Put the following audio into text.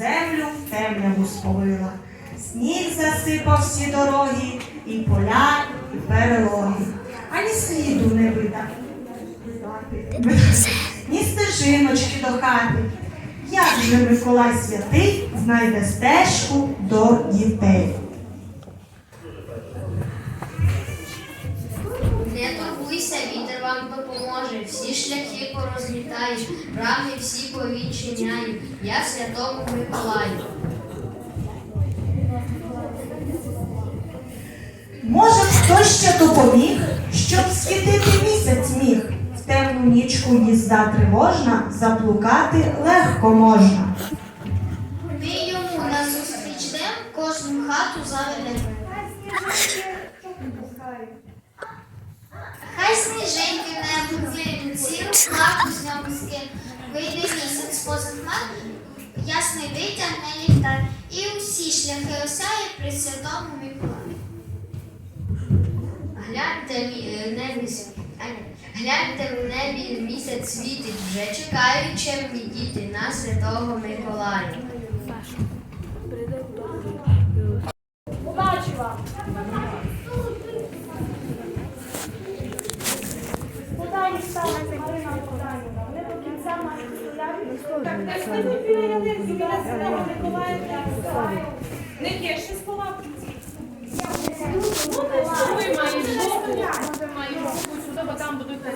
землю темряву сповила. Сніг засипав всі дороги, і поля, і перелоги. Ані сліду не видав. Ні стежиночки до хати. Як же Миколай святий знайде стежку до дітей? Не турбуйся, вітер вам допоможе, всі шляхи порозлітаєш, брами всі повідчиняю, я святому Миколаю. Може, хтось ще допоміг, щоб світити нічку їзда тривожна, заблукати легко можна. Ми йому назустріч дем, кожну хату заведемо. Хай сніженьки в небо злинуть, сіру хмарку з нього скин. Вийде місяць поза хмар, ясний витягне ліхтар, і усі шляхи осяє при святому Миколаю. Гляньте е, а, ні. Гляньте в небі місяць світить, вже чекають чемні діти на святого Миколая. Удачі вам! Марина Богданівна? Вони до кінця мають стояти. там будуть так.